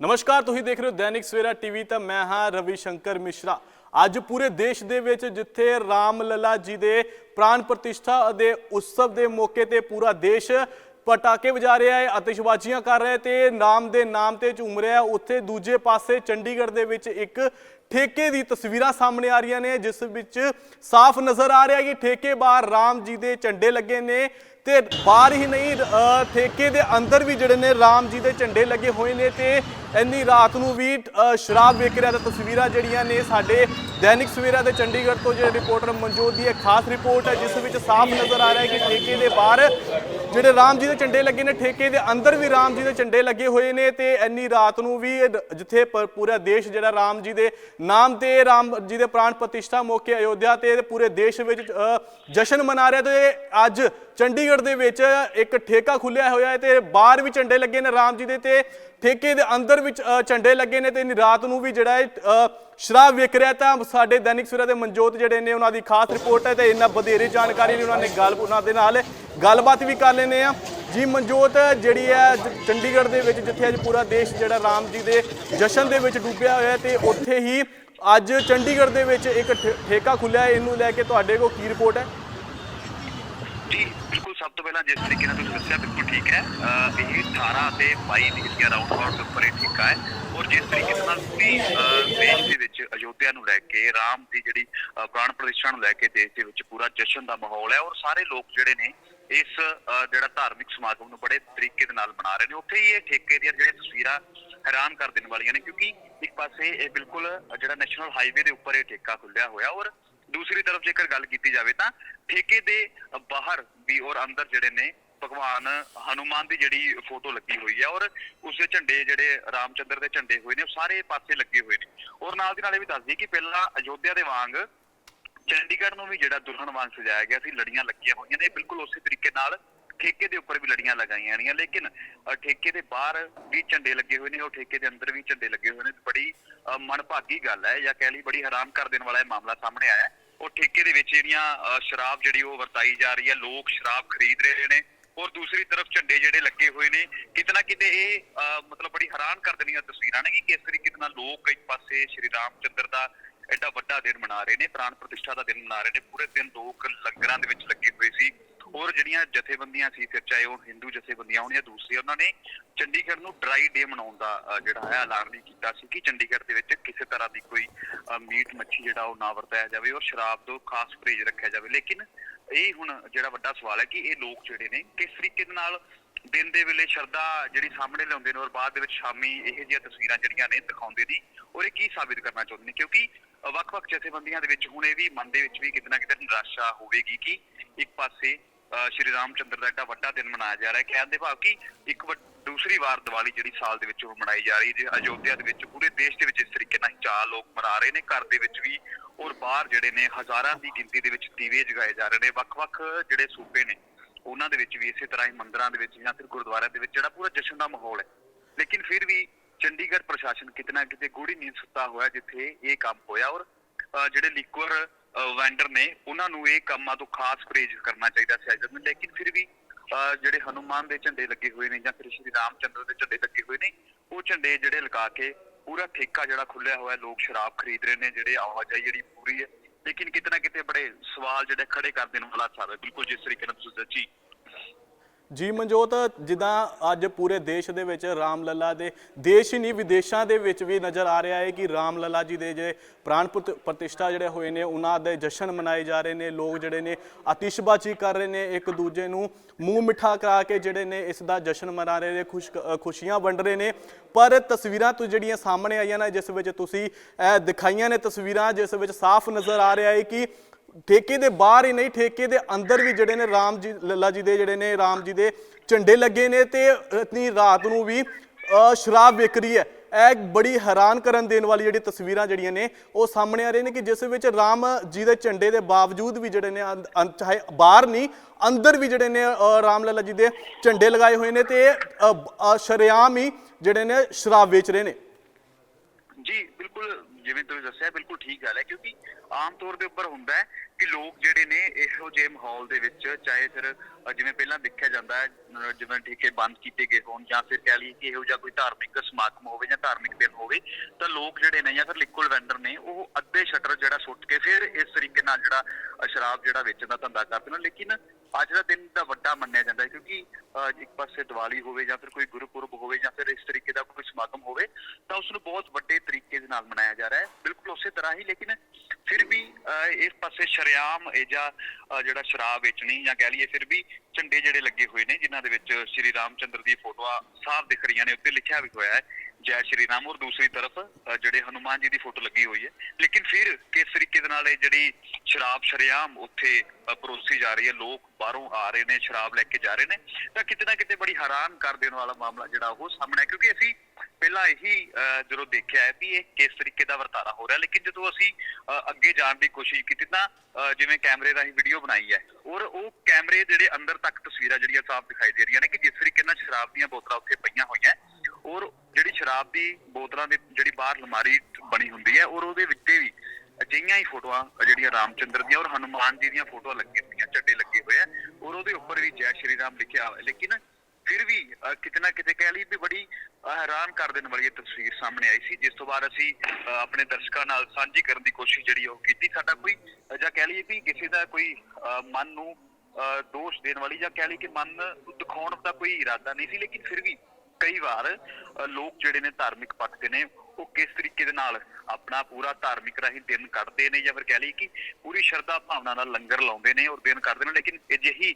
ਨਮਸਕਾਰ, ਤੁਸੀਂ ਦੇਖ ਰਹੇ ਹੋ ਦੈਨਿਕ ਸਵੇਰਾ ਟੀਵੀ, ਤਾਂ ਮੈਂ ਹਾਂ ਰਵੀ ਸ਼ੰਕਰ ਮਿਸ਼ਰਾ। ਅੱਜ ਪੂਰੇ ਦੇਸ਼ ਦੇ ਵਿੱਚ ਜਿੱਥੇ ਰਾਮ ਲਲਾ ਜੀ ਦੇ ਪ੍ਰਾਣ ਪ੍ਰਤਿਸ਼ਠਾ ਦੇ ਉਤਸਵ ਦੇ ਮੌਕੇ ਤੇ ਪੂਰਾ ਦੇਸ਼ ਪਟਾਕੇ ਵਜਾ ਰਿਹਾ ਹੈ, ਆਤਿਸ਼ਬਾਜ਼ੀਆਂ ਕਰ ਰਿਹਾ ਹੈ ਤੇ ਨਾਮ ਦੇ ਨਾਮ ਤੇ ਝੂਮ ਰਿਹਾ ਉੱਥੇ ਦੂਜੇ ਪਾਸੇ ਚੰਡੀਗੜ੍ਹ ਦੇ ਵਿੱਚ ਇੱਕ ਠੇਕੇ ਦੀ ਤਸਵੀਰਾਂ ਸਾਹਮਣੇ ਆ ਰਹੀਆਂ ਨੇ, ਜਿਸ ਵਿੱਚ ਸਾਫ਼ ਨਜ਼ਰ ਆ ਰਿਹਾ ਕਿ ਠੇਕੇ ਬਾਹਰ ਰਾਮ ਜੀ ਦੇ ਝੰਡੇ ਲੱਗੇ ਨੇ। ਤੇ ਬਾਹਰ ਹੀ ਨਹੀਂ ਠੇਕੇ ਦੇ ਅੰਦਰ ਵੀ ਜਿਹੜੇ ਨੇ ਰਾਮ ਜੀ ਦੇ ਝੰਡੇ ਲੱਗੇ ਹੋਏ ਨੇ ਤੇ ਇੰਨੀ ਰਾਤ ਨੂੰ ਵੀ ਸ਼ਰਾਬ ਵੇਚ ਰਿਹਾ ਦਾ ਤਸਵੀਰਾਂ ਜਿਹੜੀਆਂ ਨੇ ਸਾਡੇ ਦੈਨਿਕ ਸਵੇਰਾ ਦੇ ਚੰਡੀਗੜ੍ਹ ਤੋਂ ਜਿਹੜੇ ਰਿਪੋਰਟਰ ਮਨਜੋਤ ਦੀ ਇੱਕ ਖਾਸ ਰਿਪੋਰਟ ਹੈ, ਜਿਸ ਵਿੱਚ ਸਾਫ਼ ਨਜ਼ਰ ਆ ਰਿਹਾ ਹੈ ਕਿ ਠੇਕੇ ਦੇ ਬਾਹਰ ਜਿਹੜੇ ਰਾਮ ਜੀ ਦੇ ਝੰਡੇ ਲੱਗੇ ਨੇ, ਠੇਕੇ ਦੇ ਅੰਦਰ ਵੀ ਰਾਮ ਜੀ ਦੇ ਝੰਡੇ ਲੱਗੇ ਹੋਏ ਨੇ ਤੇ ਇੰਨੀ ਰਾਤ ਨੂੰ ਵੀ ਜਿੱਥੇ ਪ- ਪੂਰਾ ਦੇਸ਼ ਜਿਹੜਾ ਰਾਮ ਜੀ ਦੇ ਨਾਮ ਤੇ ਰਾਮ ਜੀ ਦੇ ਪ੍ਰਾਣ ਪ੍ਰਤਿਸ਼ਠਾ ਮੌਕੇ ਅਯੋਧਿਆ ਤੇ ਪੂਰੇ ਦੇਸ਼ ਵਿੱਚ ਜਸ਼ਨ ਮਨਾ ਰਿਹਾ ਤੇ ਅੱਜ ਚੰਡੀਗੜ੍ਹ ਦੇ ਵਿੱਚ ਇੱਕ ਠੇਕਾ ਖੁੱਲਿਆ ਹੋਇਆ ਹੈ ਤੇ ਬਾਹਰ ਵੀ ਝੰਡੇ ਲੱਗੇ ਨੇ ਰਾਮ ਜੀ ਦੇ ਤੇ ਠੇਕੇ ਦੇ ਅੰਦਰ ਵਿੱਚ ਝੰਡੇ ਲੱਗੇ ਨੇ ਤੇ ਇੰਨੀ ਰਾਤ ਨੂੰ ਵੀ ਜਿਹੜਾ ਹੈ ਸ਼ਰਾਬ ਵਿਕ ਰਿਹਾ ਤਾਂ ਸਾਡੇ ਦੈਨਿਕ ਸਵੇਰਾ ਦੇ ਮਨਜੋਤ ਜਿਹੜੇ ਨੇ ਉਹਨਾਂ ਦੀ ਖਾਸ ਰਿਪੋਰਟ ਹੈ ਤੇ ਇਹਨਾਂ ਵਧੇਰੇ ਜਾਣਕਾਰੀ ਲਈ ਉਹਨਾਂ ਨੇ ਗੱਲ, ਉਹਨਾਂ ਦੇ ਨਾਲ ਗੱਲਬਾਤ ਵੀ ਕਰ ਲੈਨੇ ਆ ਜੀ ਮਨਜੋਤ, ਜਿਹੜੀ ਹੈ ਚੰਡੀਗੜ੍ਹ ਦੇ ਵਿੱਚ ਜਿੱਥੇ ਅੱਜ ਪੂਰਾ ਦੇਸ਼ ਜਿਹੜਾ ਰਾਮ ਜੀ ਦੇ ਜਸ਼ਨ ਦੇ ਵਿੱਚ ਡੁੱਬਿਆ ਹੋਇਆ ਤੇ ਉੱਥੇ ਹੀ ਅੱਜ ਚੰਡੀਗੜ੍ਹ ਦੇ ਵਿੱਚ ਇੱਕ ਠੇਕਾ ਖੁੱਲਿਆ ਹੈ। ਇਹਨੂੰ ਲੈ ਕੇ ਤੁਹਾਡੇ ਕੋਲ ਕੀ ਰਿਪੋਰਟ ਹੈ? ਸਭ ਤੋਂ ਪਹਿਲਾਂ ਜਿਸ ਤਰੀਕੇ ਨਾਲ ਤੁਸੀਂ ਦੱਸਿਆ, ਬਿਲਕੁਲ ਠੀਕ ਹੈ। ਇਹ 18 ਤੇ 22 ਦੀ ਇਸ ਰਾਉਂਡ ਅਬਾਊਟ ਦੇ ਉੱਪਰ ਇਹ ਠੇਕਾ ਹੈ। ਔਰ ਜਿਸ ਤਰੀਕੇ ਨਾਲ ਪੂਰੀ ਦੇਸ਼ ਦੇ ਵਿੱਚ ਅਯੋਧਿਆ ਨੂੰ ਲੈ ਕੇ, ਰਾਮ ਦੀ ਜਿਹੜੀ ਪ੍ਰਾਣ ਪ੍ਰਤਿਸ਼ਠਾ ਨੂੰ ਲੈ ਕੇ ਦੇਸ਼ ਦੇ ਵਿੱਚ ਪੂਰਾ ਜਸ਼ਨ ਦਾ ਮਾਹੌਲ ਹੈ ਔਰ ਸਾਰੇ ਲੋਕ ਜਿਹੜੇ ਨੇ ਇਸ ਜਿਹੜਾ ਧਾਰਮਿਕ ਸਮਾਗਮ ਨੂੰ ਬੜੇ ਤਰੀਕੇ ਦੇ ਨਾਲ ਮਨਾ ਰਹੇ ਨੇ। ਉੱਥੇ ਹੀ ਇਹ ਠੇਕੇ ਦੀਆਂ ਜਿਹੜੀਆਂ ਤਸਵੀਰਾਂ ਹੈਰਾਨ ਕਰ ਦੇਣ ਵਾਲੀਆਂ ਨੇ ਕਿਉਂਕਿ ਇੱਕ ਪਾਸੇ ਇਹ ਬਿਲਕੁਲ ਜਿਹੜਾ ਨੈਸ਼ਨਲ ਹਾਈਵੇ ਦੇ ਉੱਪਰ ਇਹ ਠੇਕਾ ਖੁੱਲਿਆ ਹੋਇਆ ਔਰ ਦੂਸਰੀ ਤਰਫ ਜੇਕਰ ਗੱਲ ਕੀਤੀ ਜਾਵੇ ਤਾਂ ਠੇਕੇ ਦੇ ਬਾਹਰ ਵੀ ਔਰ ਅੰਦਰ ਜਿਹੜੇ ਨੇ ਭਗਵਾਨ ਹਨੂਮਾਨ ਦੀ ਜਿਹੜੀ ਫੋਟੋ ਲੱਗੀ ਹੋਈ ਹੈ ਔਰ ਉਸ ਦੇ ਝੰਡੇ ਜਿਹੜੇ ਰਾਮਚੰਦਰ ਦੇ ਝੰਡੇ ਹੋਏ ਨੇ ਉਹ ਸਾਰੇ ਪਾਸੇ ਲੱਗੇ ਹੋਏ ਨੇ। ਔਰ ਨਾਲ ਦੀ ਨਾਲ ਇਹ ਵੀ ਦੱਸ ਦਈਏ ਕਿ ਪਹਿਲਾਂ ਅਯੋਧਿਆ ਦੇ ਵਾਂਗ ਚੰਡੀਗੜ੍ਹ ਨੂੰ ਵੀ ਜਿਹੜਾ ਦੁਲਹਨ ਵਾਂਗ ਸਜਾਇਆ ਗਿਆ ਸੀ ਲੜੀਆਂ ਲੱਗੀਆਂ ਹੋਈਆਂ ਨੇ। ਬਿਲਕੁਲ ਉਸੇ ਤਰੀਕੇ ਨਾਲ ਠੇਕੇ ਦੇ ਉੱਪਰ ਵੀ ਲੜੀਆਂ ਲਗਾਈਆਂ ਜਾਣੀਆਂ ਲੇਕਿਨ ਠੇਕੇ ਦੇ ਬਾਹਰ ਵੀ ਝੰਡੇ ਲੱਗੇ ਹੋਏ ਨੇ ਔਰ ਠੇਕੇ ਦੇ ਅੰਦਰ ਵੀ ਝੰਡੇ ਲੱਗੇ ਹੋਏ ਨੇ। ਬੜੀ ਅ, ਮਨਭਾਗੀ ਗੱਲ ਹੈ ਜਾਂ ਕਹਿ ਲਈ ਬੜੀ ਹੈਰਾਨ ਕਰ ਦੇਣ ਵਾਲਾ ਇਹ ਮਾਮਲਾ ਸਾਹਮਣੇ ਆਇਆ ਉਹ ਠੇਕੇ ਦੇ ਵਿੱਚ ਜਿਹੜੀਆਂ ਅ, ਸ਼ਰਾਬ ਜਿਹੜੀ ਉਹ ਵਰਤਾਈ ਜਾ ਰਹੀ ਹੈ ਲੋਕ ਸ਼ਰਾਬ ਖਰੀਦ ਰਹੇ ਨੇ। ਔਰ ਦੂਸਰੀ ਤਰਫ ਝੰਡੇ ਜਿਹੜੇ ਲੱਗੇ ਹੋਏ ਨੇ ਕਿਤੇ ਨਾ ਕਿਤੇ ਇਹ ਅ, ਮਤਲਬ ਬੜੀ ਹੈਰਾਨ ਕਰ ਦੇਣੀਆਂ ਤਸਵੀਰਾਂ ਨੇ ਕਿ ਕਿਸ ਤਰੀਕੇ ਦੇ ਨਾਲ ਲੋਕ ਇੱਕ ਪਾਸੇ ਸ਼੍ਰੀ ਰਾਮ ਚੰਦਰ ਦਾ ਐਡਾ ਵੱਡਾ ਦਿਨ ਮਨਾ ਰਹੇ ਨੇ ਪ੍ਰਾਣ ਪ੍ਰਤਿਸ਼ਠਾ ਦਾ ਦਿਨ ਮਨਾ ਰਹੇ ਨੇ। ਪੂਰੇ ਦਿਨ ਲੋਕ ਲੰਗਰਾਂ ਦੇ ਵਿੱਚ ਲੱਗੇ ਹੋਏ ਸੀ। ਔਰ ਜਿਹੜੀਆਂ ਜਥੇਬੰਦੀਆਂ ਸੀ, ਫਿਰ ਚਾਹੇ ਉਹ ਹਿੰਦੂ ਜਥੇਬੰਦੀਆਂ ਹੋਣ ਜਾਂ ਦੂਸਰੀ, ਉਹਨਾਂ ਨੇ ਚੰਡੀਗੜ੍ਹ ਨੂੰ ਡਰਾਈ ਡੇ ਮਨਾਉਣ ਦਾ ਜਿਹੜਾ ਹੈ, ਐਲਾਨ ਵੀ ਕੀਤਾ ਸੀ ਕਿ ਚੰਡੀਗੜ੍ਹ ਦੇ ਵਿੱਚ ਕਿਸੇ ਤਰ੍ਹਾਂ ਦੀ ਕੋਈ ਮੀਟ ਮੱਛੀ ਜਿਹੜਾ ਉਹ ਨਾ ਵਰਤਾਇਆ ਜਾਵੇ ਔਰ ਸ਼ਰਾਬ ਤੋਂ ਖਾਸ ਪਰਹੇਜ਼ ਰੱਖਿਆ ਜਾਵੇ। ਲੇਕਿਨ ਇਹ ਹੁਣ ਜਿਹੜਾ ਵੱਡਾ ਸਵਾਲ ਹੈ ਕਿ ਇਹ ਲੋਕ ਜਿਹੜੇ ਨੇ, ਕਿਸ ਤਰੀਕੇ ਦੇ ਨਾਲ ਦਿਨ ਦੇ ਵੇਲੇ ਸ਼ਰਧਾ ਜਿਹੜੀ ਸਾਹਮਣੇ ਲਿਆਉਂਦੇ ਨੇ ਔਰ ਬਾਅਦ ਦੇ ਵਿੱਚ ਸ਼ਾਮੀ ਇਹੋ ਜਿਹੀਆਂ ਤਸਵੀਰਾਂ ਜਿਹੜੀਆਂ ਨੇ ਦਿਖਾਉਂਦੇ ਨੇ, ਔਰ ਇਹ ਕੀ ਸਾਬਿਤ ਕਰਨਾ ਚਾਹੁੰਦੇ ਨੇ? ਕਿਉਂਕਿ ਵੱਖ-ਵੱਖ ਜਥੇਬੰਦੀਆਂ ਦੇ ਵਿੱਚ ਹੁਣ ਇਹ ਵੀ ਮਨ ਦੇ ਵਿੱਚ ਵੀ ਕਿਤੇ ਨਾ ਕਿਤੇ ਨਿਰਾਸ਼ਾ ਹੋਵੇਗੀ ਕਿ ਇੱਕ ਪਾਸੇ ਅ, ਸ਼੍ਰੀ ਰਾਮਚੰਦਰ ਦਾ ਐਡਾ ਵੱਡਾ ਦਿਨ ਮਨਾਇਆ ਜਾ ਰਿਹਾ। ਹੈ ਕਹਿਣ ਦੇ ਭਾਵ ਕਿ ਇੱਕ ਵੱਡ- ਦੂਸਰੀ ਵਾਰ ਦੀਵਾਲੀ ਜਿਹੜੀ ਸਾਲ ਦੇ ਵਿੱਚ ਉਹ ਮਨਾਈ ਜਾ ਰਹੀ ਹੈ। ਅਯੋਧਿਆ ਦੇ ਵਿੱਚ ਪੂਰੇ ਦੇਸ਼ ਦੇ ਵਿੱਚ ਇਸ ਤਰੀਕੇ ਨਾਲ ਚਾਹ ਲੋਕ ਮਨਾ ਰਹੇ ਨੇ। ਘਰ ਦੇ ਵਿੱਚ ਵੀ ਔਰ ਬਾਹਰ ਜਿਹੜੇ ਨੇ ਹਜ਼ਾਰਾਂ ਦੀ ਗਿਣਤੀ ਦੇ ਵਿੱਚ ਦੀਵੇ ਜਗਾਏ ਜਾ ਰਹੇ ਨੇ। ਵੱਖ-ਵੱਖ ਜਿਹੜੇ ਸੂਬੇ ਨੇ ਉਹਨਾਂ ਦੇ ਵਿੱਚ ਵੀ ਇਸੇ ਤਰ੍ਹਾਂ ਹੀ ਮੰਦਿਰਾਂ ਦੇ ਵਿੱਚ ਜਾਂ ਫਿਰ ਗੁਰਦੁਆਰਿਆਂ ਦੇ ਵਿੱਚ ਜਿਹੜਾ ਪੂਰਾ ਜਸ਼ਨ ਦਾ ਮਾਹੌਲ ਹੈ। ਲੇਕਿਨ ਫਿਰ ਵੀ ਚੰਡੀਗੜ੍ਹ ਪ੍ਰਸ਼ਾਸਨ ਕਿਤੇ ਨਾ ਕਿਤੇ ਗੂੜੀ ਨੀਂਦ ਸੁੱਤਾ ਹੋਇਆ ਜਿੱਥੇ ਇਹ ਕੰਮ ਹੋਇਆ ਔਰ ਜਿਹੜੇ ਲਿਕਵਰ ਵੈਂਡਰ ਨੇ ਉਹਨਾਂ ਨੂੰ ਇਹ ਕੰਮਾਂ ਤੋਂ ਖਾਸ ਪਰਹੇਜ਼ ਕਰਨਾ ਚਾਹੀਦਾ ਸਿਆਸਤ ਨੂੰ ਲੇਕਿਨ ਫਿਰ ਵੀ ਜਿਹੜੇ ਹਨੂਮਾਨ ਦੇ ਝੰਡੇ ਲੱਗੇ ਹੋਏ ਨੇ ਜਾਂ ਫਿਰ ਸ਼੍ਰੀ ਰਾਮ ਚੰਦਰ ਦੇ ਝੰਡੇ ਲੱਗੇ ਹੋਏ ਨੇ, ਉਹ ਝੰਡੇ ਜਿਹੜੇ ਲਗਾ ਕੇ ਪੂਰਾ ਠੇਕਾ ਜਿਹੜਾ ਖੁੱਲਿਆ ਹੋਇਆ, ਲੋਕ ਸ਼ਰਾਬ ਖਰੀਦ ਰਹੇ ਨੇ, ਜਿਹੜੇ ਆਵਾਜਾਈ ਜਿਹੜੀ ਪੂਰੀ ਹੈ। ਲੇਕਿਨ ਕਿਤੇ ਨਾ ਕਿਤੇ ਬੜੇ ਸਵਾਲ ਜਿਹੜੇ ਖੜੇ ਕਰ ਦੇਣ ਵਾਲਾ ਸਾਰਾ, ਬਿਲਕੁਲ ਜਿਸ ਤਰੀਕੇ ਨਾਲ ਤੁਸੀਂ ਦੱਸੀ ਜੀ ਮਨਜੋਤ ਜਿੱਦਾਂ ਅੱਜ ਪੂਰੇ ਦੇਸ਼ ਦੇ ਵਿੱਚ ਰਾਮ ਲੱਲਾ ਦੇ ਦੇਸ਼ ਹੀ ਨਹੀਂ ਵਿਦੇਸ਼ਾਂ ਦੇ ਵਿੱਚ ਵੀ ਨਜ਼ਰ ਆ ਰਿਹਾ ਹੈ ਕਿ ਰਾਮ ਲੱਲਾ ਜੀ ਦੇ ਜਿਹੜੇ ਪ੍ਰਾਣ ਪ੍ਰਤ- ਪ੍ਰਤਿਸ਼ਠਾ ਜਿਹੜੇ ਹੋਏ ਨੇ ਉਹਨਾਂ ਦੇ ਜਸ਼ਨ ਮਨਾਏ ਜਾ ਰਹੇ ਨੇ ਲੋਕ ਜਿਹੜੇ ਨੇ ਆਤਿਸ਼ਬਾਜ਼ੀ ਕਰ ਰਹੇ ਨੇ ਇੱਕ ਦੂਜੇ ਨੂੰ ਮੂੰਹ ਮਿੱਠਾ ਕਰਾ ਕੇ ਜਿਹੜੇ ਨੇ ਇਸ ਦਾ ਜਸ਼ਨ ਮਨਾ ਰਹੇ ਨੇ ਖੁਸ਼ ਅ, ਖੁਸ਼ੀਆਂ ਵੰਡ ਰਹੇ ਨੇ। ਪਰ ਤਸਵੀਰਾਂ ਤੋਂ ਜਿਹੜੀਆਂ ਸਾਹਮਣੇ ਆਈਆਂ ਨੇ ਜਿਸ ਵਿੱਚ ਤੁਸੀਂ ਇਹ ਦਿਖਾਈਆਂ ਨੇ ਤਸਵੀਰਾਂ ਜਿਸ ਵਿੱਚ ਸਾਫ਼ ਨਜ਼ਰ ਆ ਰਿਹਾ ਹੈ ਕਿ ਠੇਕੇ ਦੇ ਬਾਹਰ ਹੀ ਨਹੀਂ ਠੇਕੇ ਦੇ ਅੰਦਰ ਵੀ ਜਿਹੜੇ ਨੇ ਰਾਮ ਜੀ ਲੱਲਾ ਜੀ ਦੇ ਜਿਹੜੇ ਨੇ ਰਾਮ ਜੀ ਦੇ ਝੰਡੇ ਲੱਗੇ ਨੇ ਤੇ ਇਤਨੀ ਰਾਤ ਨੂੰ ਵੀ ਸ਼ਰਾਬ ਵਿਕ ਰਹੀ ਹੈ। ਇਹ ਬੜੀ ਹੈਰਾਨ ਕਰਨ ਦੇਣ ਵਾਲੀ ਜਿਹੜੀ ਤਸਵੀਰਾਂ ਜਿਹੜੀਆਂ ਨੇ ਉਹ ਸਾਹਮਣੇ ਆ ਰਹੀਆਂ ਨੇ ਕਿ ਜਿਸ ਵਿੱਚ ਰਾਮ ਜੀ ਦੇ ਝੰਡੇ ਦੇ ਬਾਵਜੂਦ ਵੀ ਜਿਹੜੇ ਨੇ ਅੰਦ- ਚਾਹੇ ਬਾਹਰ ਨਹੀਂ ਅੰਦਰ ਵੀ ਜਿਹੜੇ ਨੇ ਰਾਮ ਲਾਲਾ ਜੀ ਦੇ ਝੰਡੇ ਲਗਾਏ ਹੋਏ ਨੇ ਤੇ ਅ, ਸ਼ਰੇਆਮ ਹੀ ਜਿਹੜੇ ਨੇ ਸ਼ਰਾਬ ਵੇਚ ਰਹੇ ਨੇ। ਜੀ ਬਿਲਕੁਲ ਜਿਵੇਂ ਤੁਸੀਂ ਦੱਸਿਆ ਬਿਲਕੁਲ ਠੀਕ ਗੱਲ ਹੈ ਕਿਉਂਕਿ ਆਮ ਤੌਰ ਦੇ ਉੱਪਰ ਹੁੰਦਾ ਹੈ ਕਿ ਲੋਕ ਜਿਹੜੇ ਨੇ ਇਹੋ ਜਿਹੇ ਮਾਹੌਲ ਦੇ ਵਿੱਚ ਚਾਹੇ ਫਿਰ ਜਿਵੇਂ ਪਹਿਲਾਂ ਦੇਖਿਆ ਜਾਂਦਾ ਹੈ ਜਿਵੇਂ ਠੇਕੇ ਬੰਦ ਕੀਤੇ ਗਏ ਹੋਣ ਜਾਂ ਫਿਰ ਕਹਿ ਲਈਏ ਕਿ ਇਹੋ ਜਿਹਾ ਕੋਈ ਧਾਰਮਿਕ ਸਮਾਗਮ ਹੋਵੇ ਜਾਂ ਧਾਰਮਿਕ ਦਿਨ ਹੋਵੇ ਤਾਂ ਲੋਕ ਜਿਹੜੇ ਨੇ ਜਾਂ ਫਿਰ ਲਿਕੁਇਡ ਵੈਂਡਰ ਨੇ ਉਹ ਅੱਧੇ ਸ਼ਟਰ ਜਿਹੜਾ ਸੁੱਟ ਕੇ ਫਿਰ ਇਸ ਤਰੀਕੇ ਨਾਲ ਜਿਹੜਾ ਸ਼ਰਾਬ ਜਿਹੜਾ ਵੇਚਣ ਦਾ ਧੰਦਾ ਕਰਦੇ ਨੇ। ਲੇਕਿਨ ਅੱਜ ਦਾ ਦਿਨ ਦਾ ਵੱਡਾ ਮੰਨਿਆ ਜਾਂਦਾ ਹੈ ਕਿਉਂਕਿ ਅ, ਇੱਕ ਪਾਸੇ ਦੀਵਾਲੀ ਹੋਵੇ ਜਾਂ ਫਿਰ ਕੋਈ ਗੁਰਪੁਰਬ ਹੋਵੇ ਜਾਂ ਫਿਰ ਇਸ ਤਰੀਕੇ ਦਾ ਕੋਈ ਸਮਾਗਮ ਹੋਵੇ ਤਾਂ ਉਸ ਨੂੰ ਬਹੁਤ ਵੱਡੇ ਤਰੀਕੇ ਦੇ ਨਾਲ ਮਨਾਇਆ ਜਾ ਰਿਹਾ ਹੈ। ਬਿਲਕੁਲ ਉਸੇ ਤਰ੍ਹਾਂ ਹੀ ਲੇਕਿਨ ਫਿਰ ਵੀ ਅ, ਇਸ ਪਾਸੇ ਸ਼ਰੇਆਮ ਇਹ ਜਾਂ ਜਿਹੜਾ ਸ਼ਰਾਬ ਵੇਚਣੀ ਜਾਂ ਕਹਿ ਲਈਏ ਫਿਰ ਵੀ ਝੰਡੇ ਜਿਹੜੇ ਲੱਗੇ ਹੋਏ ਨੇ, ਜਿਨ੍ਹਾਂ ਦੇ ਵਿੱਚ ਸ਼੍ਰੀ ਰਾਮਚੰਦਰ ਦੀ ਫੋਟੋਆਂ ਸਾਫ਼ ਦਿਖ ਰਹੀਆਂ ਨੇ, ਉੱਤੇ ਲਿਖਿਆ ਵੀ ਹੋਇਆ ਹੈ, ਜੈ ਸ਼੍ਰੀ ਰਾਮ ਔਰ ਦੂਸਰੀ ਤਰਫ ਜਿਹੜੇ ਹਨੂਮਾਨ ਜੀ ਦੀ ਫੋਟੋ ਲੱਗੀ ਹੋਈ ਹੈ। ਲੇਕਿਨ ਫਿਰ ਕਿਸ ਤਰੀਕੇ ਦੇ ਨਾਲ ਇਹ ਜਿਹੜੀ ਸ਼ਰਾਬ ਸ਼ਰੇਆਮ ਉੱਥੇ ਪਰੋਸੀ ਜਾ ਰਹੀ ਹੈ, ਲੋਕ ਬਾਹਰੋਂ ਆ ਰਹੇ ਨੇ, ਸ਼ਰਾਬ ਲੈ ਕੇ ਜਾ ਰਹੇ ਨੇ, ਤਾਂ ਕਿਤੇ ਨਾ ਕਿਤੇ ਬੜੀ ਹੈਰਾਨ ਕਰ ਦੇਣ ਵਾਲਾ ਮਾਮਲਾ ਜਿਹੜਾ ਉਹ ਸਾਹਮਣੇ ਕਿਉਂਕਿ ਅਸੀਂ ਪਹਿਲਾਂ ਇਹੀ ਅ, ਜਦੋਂ ਦੇਖਿਆ ਹੈ ਵੀ ਇਹ ਕਿਸ ਤਰੀਕੇ ਦਾ ਵਰਤਾਰਾ ਹੋ ਰਿਹਾ ਲੇਕਿਨ ਜਦੋਂ ਅਸੀਂ ਅ, ਅੱਗੇ ਜਾਣ ਦੀ ਕੋਸ਼ਿਸ਼ ਕੀਤੀ ਤਾਂ ਅ, ਜਿਵੇਂ ਕੈਮਰੇ ਰਾਹੀਂ ਵੀਡੀਓ ਬਣਾਈ ਹੈ ਔਰ ਉਹ ਕੈਮਰੇ ਜਿਹੜੇ ਅੰਦਰ ਤੱਕ ਤਸਵੀਰਾਂ ਜਿਹੜੀਆਂ ਸਾਫ਼ ਦਿਖਾਈ ਦੇ ਰਹੀਆਂ ਨੇ ਕਿ ਜਿਸ ਤਰੀਕੇ ਨਾਲ ਸ਼ਰਾਬ ਦੀਆਂ ਬੋਤਲਾਂ ਉੱਥੇ ਪਈਆਂ ਹੋਈਆਂ ਔਰ ਜਿਹੜੀ ਸ਼ਰਾਬ ਦੀ ਬੋਤਲਾਂ ਦੇ ਜਿਹੜੀ ਬਾਹਰ ਅਲਮਾਰੀ ਬਣੀ ਹੁੰਦੀ ਹੈ ਔਰ ਉਹਦੇ ਵਿੱਚੇ ਵੀ ਅਜਿਹੀਆਂ ਹੀ ਫੋਟੋਆਂ ਜਿਹੜੀਆਂ ਰਾਮਚੰਦਰ ਦੀਆਂ ਔਰ ਹਨੂਮਾਨ ਜੀ ਦੀਆਂ ਫੋਟੋਆਂ ਲੱਗੀਆਂ ਹੋਈਆਂ ਝੰਡੇ ਲੱਗੇ ਹੋਏ ਆ ਔਰ ਉਹਦੇ ਉੱਪਰ ਵੀ ਜੈ ਸ਼੍ਰੀ ਰਾਮ ਲਿਖਿਆ ਹੋਇਆ ਲੇਕਿਨ ਫਿਰ ਵੀ ਕਿਤੇ ਨਾ ਕਿਤੇ ਕਹਿ ਲਈ ਵੀ ਬੜੀ ਹੈਰਾਨ ਕਰ ਦੇਣ ਵਾਲੀ ਤਸਵੀਰ ਸਾਹਮਣੇ ਆਈ ਸੀ ਜਿਸ ਤੋਂ ਬਾਅਦ ਅਸੀਂ ਆਪਣੇ ਦਰਸ਼ਕਾਂ ਨਾਲ ਸਾਂਝੀ ਕਰਨ ਦੀ ਕੋਸ਼ਿਸ਼ ਜਿਹੜੀ ਉਹ ਕੀਤੀ। ਸਾਡਾ ਕੋਈ ਜਾਂ ਕਹਿ ਲਈਏ ਵੀ ਕਿਸੇ ਦਾ ਕੋਈ ਮਨ ਨੂੰ ਅ, ਦੋਸ਼ ਦੇਣ ਵਾਲੀ ਜਾਂ ਕਹਿ ਲਈ ਕਿ ਮਨ ਦਿਖਾਉਣ ਦਾ ਕੋਈ ਇਰਾਦਾ ਨਹੀਂ ਸੀ ਲੇਕਿਨ ਫਿਰ ਵੀ ਕਈ ਵਾਰ ਲੋਕ ਜਿਹੜੇ ਨੇ ਧਾਰਮਿਕ ਪੱਖ ਦੇ ਨੇ ਕਿਸ ਤਰੀਕੇ ਦੇ ਨਾਲ ਆਪਣਾ ਪੂਰਾ ਧਾਰਮਿਕ ਰਾਹੀਂ ਦਿਨ ਕੱਢਦੇ ਨੇ ਜਾਂ ਫਿਰ ਕਹਿ ਲਈ ਕਿ ਪੂਰੀ ਸ਼ਰਧਾ ਭਾਵਨਾ ਨਾਲ ਲੰਗਰ ਲਾਉਂਦੇ ਨੇ ਔਰ ਦਿਨ ਕੱਢਦੇ ਨੇ ਲੇਕਿਨ ਅਜਿਹੀ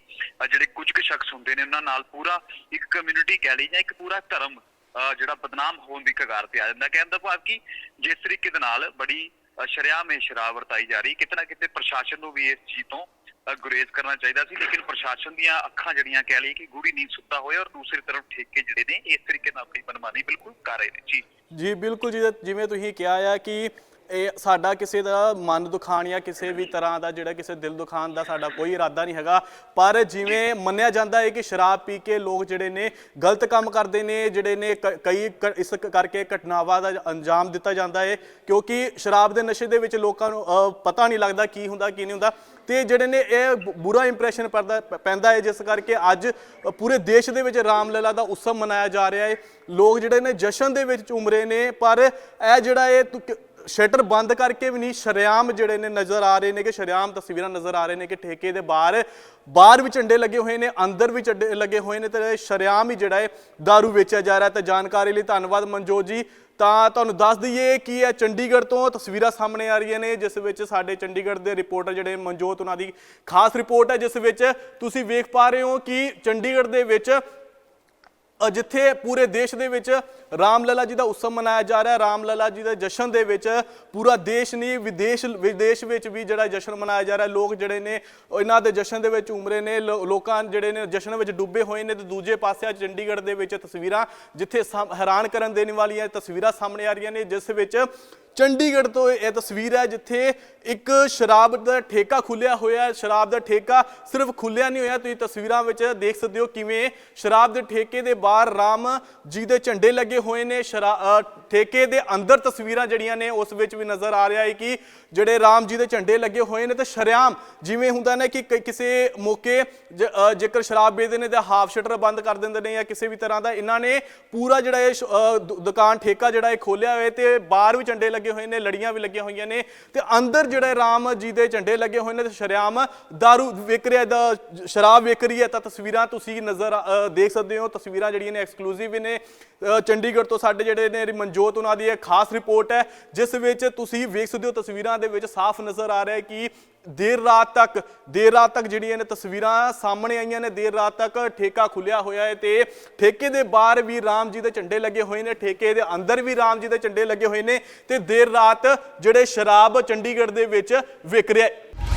ਜਿਹੜੇ ਕੁਝ ਕੁ ਸ਼ਖਸ ਹੁੰਦੇ ਨੇ ਉਹਨਾਂ ਨਾਲ ਪੂਰਾ ਇੱਕ ਕਮਿਊਨਿਟੀ ਕਹਿ ਲਈ ਜਾਂ ਇੱਕ ਪੂਰਾ ਧਰਮ ਅ, ਜਿਹੜਾ ਬਦਨਾਮ ਹੋਣ ਦੀ ਕਗਾਰ ਤੇ ਆ ਜਾਂਦਾ। ਕਹਿੰਦਾ ਭਾਵ ਕਿ ਜਿਸ ਤਰੀਕੇ ਦੇ ਨਾਲ ਬੜੀ ਅ, ਸ਼ਰਾਬ ਵਰਤਾਈ ਜਾ ਰਹੀ ਕਿਤੇ ਨਾ ਕਿਤੇ ਪ੍ਰਸ਼ਾਸਨ ਨੂੰ ਵੀ ਇਸ ਚੀਜ਼ ਤੋਂ ਗੁਰੇਜ਼ ਕਰਨਾ ਚਾਹੀਦਾ ਸੀ, ਲੇਕਿਨ ਪ੍ਰਸ਼ਾਸਨ ਦੀਆਂ ਅੱਖਾਂ ਜਿਹੜੀਆਂ ਕਹਿ ਲਈ ਕਿ ਗੂੜੀ ਨੀਂਦ ਸੁੱਤਾ ਹੋਇਆ ਔਰ ਦੂਸਰੀ ਤਰਫ ਠੇਕੇ ਜਿਹੜੇ ਨੇ ਇਸ ਤਰੀਕੇ ਨਾਲ ਆਪਣੀ ਮਨਮਾਨੀ ਬਿਲਕੁਲ ਕਰ ਰਹੇ ਨੇ। ਜੀ। ਜੀ, ਬਿਲਕੁਲ ਜੀ, ਜਿਵੇਂ ਤੁਸੀਂ ਕਿਹਾ ਆ ਕਿ ਇਹ ਸਾਡਾ ਕਿਸੇ ਦਾ ਮਨ ਦੁਖਾਣ ਜਾਂ ਕਿਸੇ ਵੀ ਤਰ੍ਹਾਂ ਦਾ ਜਿਹੜਾ ਕਿਸੇ ਦਿਲ ਦੁਖਾਣ ਦਾ ਸਾਡਾ ਕੋਈ ਇਰਾਦਾ ਨਹੀਂ ਹੈਗਾ। ਪਰ ਜਿਵੇਂ ਮੰਨਿਆ ਜਾਂਦਾ ਹੈ ਕਿ ਸ਼ਰਾਬ ਪੀ ਕੇ ਲੋਕ ਜਿਹੜੇ ਨੇ ਗਲਤ ਕੰਮ ਕਰਦੇ ਨੇ, ਜਿਹੜੇ ਨੇ ਕ- ਕਈ ਕ- ਇਸ ਕਰਕੇ ਘਟਨਾਵਾਂ ਦਾ ਅੰਜਾਮ ਦਿੱਤਾ ਜਾਂਦਾ ਹੈ। ਕਿਉਂਕਿ ਸ਼ਰਾਬ ਦੇ ਨਸ਼ੇ ਦੇ ਵਿੱਚ ਲੋਕਾਂ ਨੂੰ ਪਤਾ ਨਹੀਂ ਲੱਗਦਾ ਕੀ ਹੁੰਦਾ, ਕੀ ਨਹੀਂ ਹੁੰਦਾ। ਤੇ ਜਿਹੜੇ ਨੇ ਇਹ ਬੁਰਾ ਇੰਪ੍ਰੈਸ਼ਨ ਪੈਂਦਾ ਪੈਂਦਾ ਹੈ, ਜਿਸ ਕਰਕੇ ਅੱਜ ਪੂਰੇ ਦੇਸ਼ ਦੇ ਵਿੱਚ ਰਾਮਲੀਲਾ ਦਾ ਉਤਸਵ ਮਨਾਇਆ ਜਾ ਰਿਹਾ ਹੈ। ਲੋਕ ਜਿਹੜੇ ਨੇ ਜਸ਼ਨ ਦੇ ਵਿੱਚ ਉਮਰੇ ਨੇ, ਪਰ ਇਹ ਜਿਹੜਾ ਇਹ ਤੁ- ਸ਼ਟਰ ਬੰਦ ਕਰਕੇ ਵੀ ਨਹੀਂ, ਸ਼ਰੇਆਮ ਜਿਹੜੇ ਨੇ ਨਜ਼ਰ ਆ ਰਹੇ ਨੇ ਕਿ ਸ਼ਰੇਆਮ ਤਸਵੀਰਾਂ ਨਜ਼ਰ ਆ ਰਹੇ ਨੇ ਕਿ ਠੇਕੇ ਦੇ ਬਾਹਰ ਬਾਹਰ ਵੀ ਝੰਡੇ ਲੱਗੇ ਹੋਏ ਨੇ, ਅੰਦਰ ਵੀ ਝੰਡੇ ਲੱਗੇ ਹੋਏ ਨੇ ਤੇ ਸ਼ਰੇਆਮ ਹੀ ਜਿਹੜਾ ਹੈ दारू ਵੇਚਿਆ ਜਾ ਰਿਹਾ ਤੇ ਜਾਣਕਾਰੀ ਲਈ ਧੰਨਵਾਦ ਮਨਜੋਤ ਜੀ। ਤਾਂ ਤੁਹਾਨੂੰ ਦੱਸ ਦਈਏ ਕਿ ਇਹ ਚੰਡੀਗੜ੍ਹ ਤੋਂ ਤਸਵੀਰਾਂ ਸਾਹਮਣੇ ਆ ਰਹੀਆਂ ਨੇ, ਜਿਸ ਵਿੱਚ ਸਾਡੇ ਚੰਡੀਗੜ੍ਹ ਦੇ ਰਿਪੋਰਟਰ ਜਿਹੜੇ ਮਨਜੋਤ, ਉਹਨਾਂ ਦੀ ਖਾਸ ਰਿਪੋਰਟ ਹੈ, ਜਿਸ ਵਿੱਚ ਤੁਸੀਂ ਵੇਖ ਪਾ ਰਹੇ ਹੋ ਕਿ ਚੰਡੀਗੜ੍ਹ ਦੇ ਵਿੱਚ ਜਿੱਥੇ ਪੂਰੇ ਦੇਸ਼ ਦੇ ਵਿੱਚ ਰਾਮਲਲਾ ਜੀ ਦਾ ਉਤਸਵ ਮਨਾਇਆ ਜਾ ਰਿਹਾ ਹੈ ਰਾਮਲਲਾ ਜੀ ਦੇ ਜਸ਼ਨ ਦੇ ਵਿੱਚ ਪੂਰਾ ਦੇਸ਼ ਨਹੀਂ, ਵਿਦੇਸ਼ ਵਿਦੇਸ਼ ਵਿੱਚ ਵੀ ਜਿਹੜਾ ਜਸ਼ਨ ਮਨਾਇਆ ਜਾ ਰਿਹਾ, ਲੋਕ ਜਿਹੜੇ ਨੇ ਇਹਨਾਂ ਦੇ ਜਸ਼ਨ ਦੇ ਵਿੱਚ ਉਮਰੇ ਨੇ, ਲੋ- ਲੋਕਾਂ ਜਿਹੜੇ ਨੇ ਜਸ਼ਨ ਵਿੱਚ ਡੁੱਬੇ ਹੋਏ ਨੇ ਤੇ ਦੂਜੇ ਪਾਸੇ ਅੱਜ ਚੰਡੀਗੜ੍ਹ ਦੇ ਵਿੱਚ ਤਸਵੀਰਾਂ ਜਿੱਥੇ ਸਾਹਮ- ਹੈਰਾਨ ਕਰਨ ਦੇਣ ਵਾਲੀਆਂ ਤਸਵੀਰਾਂ ਸਾਹਮਣੇ ਆ ਰਹੀਆਂ ਨੇ, ਜਿਸ ਵਿੱਚ ਚੰਡੀਗੜ੍ਹ ਤੋਂ ਇਹ ਤਸਵੀਰ ਹੈ ਜਿੱਥੇ ਇੱਕ ਸ਼ਰਾਬ ਦਾ ਠੇਕਾ ਖੁੱਲਿਆ ਹੋਇਆ ਹੈ। ਸ਼ਰਾਬ ਦਾ ਠੇਕਾ ਸਿਰਫ ਖੁੱਲਿਆ ਨਹੀਂ ਹੋਇਆ। ਤੁਸੀਂ ਤਸਵੀਰਾਂ ਵਿੱਚ ਦੇਖ ਸਕਦੇ ਹੋ ਕਿਵੇਂ ਸ਼ਰਾਬ ਦੇ ਠੇਕੇ ਦੇ ਬਾਹਰ ਰਾਮ ਜੀ ਦੇ ਝੰਡੇ ਲੱਗੇ ਹੋਏ ਨੇ। ਸ਼ਰਾ- ਠੇਕੇ ਦੇ ਅੰਦਰ ਤਸਵੀਰਾਂ ਜਿਹੜੀਆਂ ਨੇ, ਉਸ ਵਿੱਚ ਵੀ ਨਜ਼ਰ ਆ ਰਿਹਾ ਹੈ ਕਿ ਜਿਹੜੇ ਰਾਮ ਜੀ ਦੇ ਝੰਡੇ ਲੱਗੇ ਹੋਏ ਨੇ ਤੇ ਸ਼ਰਿਆਮ ਜਿਵੇਂ ਹੁੰਦਾ ਨਾ ਕਿ ਕਿਸੇ ਮੌਕੇ ਜੇਕਰ ਸ਼ਰਾਬ ਵੇਚਦੇ ਨੇ ਤਾਂ ਹਾਫ ਸ਼ਟਰ ਬੰਦ ਕਰ ਦਿੰਦੇ ਨੇ ਜਾਂ ਕਿਸੇ ਵੀ ਤਰ੍ਹਾਂ ਦਾ, ਇਹਨਾਂ ਨੇ ਪੂਰਾ ਜਿਹੜਾ ਇਹ ਸ਼- ਦੁ- ਦੁਕਾਨ, ਠੇਕਾ ਜਿਹੜਾ ਇਹ ਖੋਲਿਆ ਹੋਇਆ ਤੇ ਬਾਹਰ ਵੀ ਝੰਡੇ ਲੱਗੇ ਹੋਏ ਨੇ ਲੜੀਆਂ ਵੀ ਲੱਗੀਆਂ ਹੋਈਆਂ ਨੇ ਤੇ ਅੰਦਰ ਜਿਹੜੇ ਰਾਮ ਜੀ ਦੇ ਝੰਡੇ ਲੱਗੇ ਹੋਏ ਨੇ ਤੇ ਸ਼ਰਿਆਮ दारू ਵਿਕ ਰਿਹਾ ਦਾ ਸ਼ਰਾਬ ਵਿਕ ਰਹੀ ਹੈ ਤਾਂ ਤਸਵੀਰਾਂ ਤੁਸੀਂ ਨਜ਼ਰ ਦੇਖ ਸਕਦੇ ਹੋ। ਤਸਵੀਰਾਂ ਜਿਹੜੀਆਂ ਨੇ ਐਕਸਕਲੂਸਿਵ ਨੇ। ਅ, ਚੰਡੀਗੜ੍ਹ ਤੋਂ ਸਾਡੇ ਜਿਹੜੇ ਨੇ ਮਨਜੋਤ ਉਹਨਾਂ ਦੀ ਇਹ ਖਾਸ ਰਿਪੋਰਟ ਹੈ ਜਿਸ ਵਿੱਚ ਤੁਸੀਂ ਵੇਖ ਸਕਦੇ ਹੋ ਤਸਵੀਰਾਂ ਦੇ ਵਿੱਚ ਸਾਫ਼ ਨਜ਼ਰ ਆ ਰਿਹਾ ਹੈ ਕਿ ਦੇਰ ਰਾਤ ਤੱਕ, ਦੇਰ ਰਾਤ ਤੱਕ ਜਿਹੜੀਆਂ ਨੇ ਤਸਵੀਰਾਂ ਸਾਹਮਣੇ ਆਈਆਂ ਨੇ, ਦੇਰ ਰਾਤ ਤੱਕ ਠੇਕਾ ਖੁੱਲਿਆ ਹੋਇਆ ਹੈ ਤੇ ਠੇਕੇ ਦੇ ਬਾਹਰ ਵੀ ਰਾਮ ਜੀ ਦੇ ਝੰਡੇ ਲੱਗੇ ਹੋਏ ਨੇ, ਠੇਕੇ ਦੇ ਅੰਦਰ ਵੀ ਰਾਮ ਜੀ ਦੇ ਝੰਡੇ ਲੱਗੇ ਹੋਏ ਨੇ ਤੇ ਦੇਰ ਰਾਤ ਜਿਹੜੇ ਸ਼ਰਾਬ ਚੰਡੀਗੜ੍ਹ ਦੇ ਵਿੱਚ ਵਿਕ ਰਿਹਾ ਹੈ।